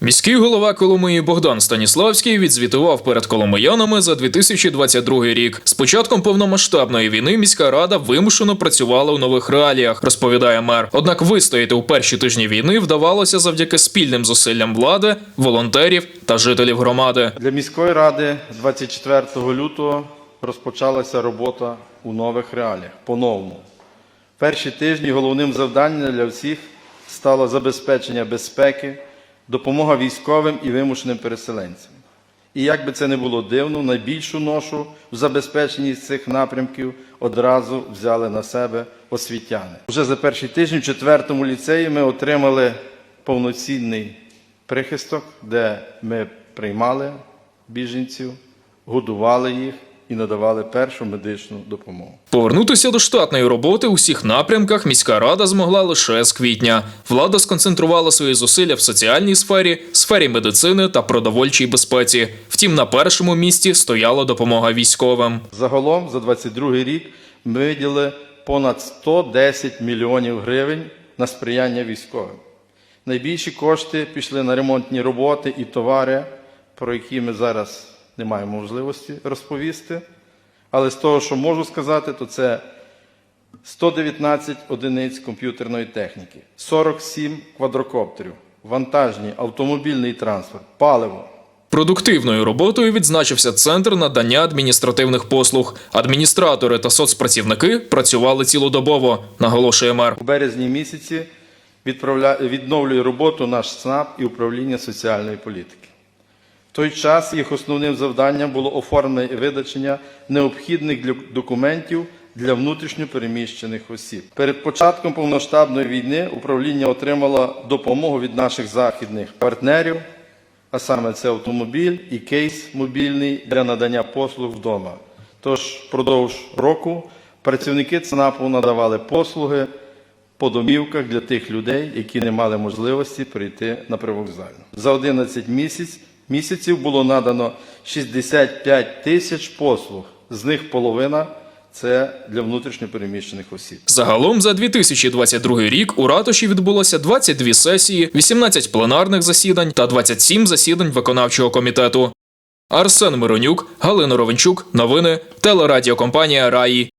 Міський голова Коломиї Богдан Станіславський відзвітував перед коломиянами за 2022 рік. З початком повномасштабної війни міська рада вимушено працювала у нових реаліях, розповідає мер. Однак вистояти у перші тижні війни вдавалося завдяки спільним зусиллям влади, волонтерів та жителів громади. Для міської ради 24 лютого розпочалася робота у нових реаліях по-новому. Перші тижні головним завданням для всіх стало забезпечення безпеки, допомога військовим і вимушеним переселенцям. І як би це не було дивно, найбільшу ношу в забезпеченні цих напрямків одразу взяли на себе освітяни. Вже за перший тиждень в четвертому ліцеї ми отримали повноцінний прихисток, де ми приймали біженців, годували їх і надавали першу медичну допомогу. Повернутися до штатної роботи у всіх напрямках міська рада змогла лише з квітня. Влада сконцентрувала свої зусилля в соціальній сфері, сфері медицини та продовольчій безпеці. Втім, на першому місці стояла допомога військовим. Загалом за 22 рік ми виділили понад 110 мільйонів гривень на сприяння військовим. Найбільші кошти пішли на ремонтні роботи і товари, про які ми зараз не маємо можливості розповісти. Але з того, що можу сказати, то це 119 одиниць комп'ютерної техніки, 47 квадрокоптерів, вантажні, автомобільний транспорт, паливо. Продуктивною роботою відзначився центр надання адміністративних послуг. Адміністратори та соцпрацівники працювали цілодобово, наголошує мер. У березні місяці відновлює роботу наш СНАП і управління соціальної політики. Той час їх основним завданням було оформлення і видачення необхідних документів для внутрішньо переміщених осіб. Перед початком повноштабної війни управління отримало допомогу від наших західних партнерів, а саме це автомобіль і кейс мобільний для надання послуг вдома. Тож впродовж року працівники ЦНАПу надавали послуги по домівках для тих людей, які не мали можливості прийти на привокзальну. За 11 місяць, місяців було надано 65 тисяч послуг, з них половина це для внутрішньопереміщених осіб. Загалом за 2022 рік у ратуші відбулося 22 сесії, 18 пленарних засідань та 27 засідань виконавчого комітету. Арсен Миронюк, Галина Ровенчук, новини, телерадіокомпанія Раї.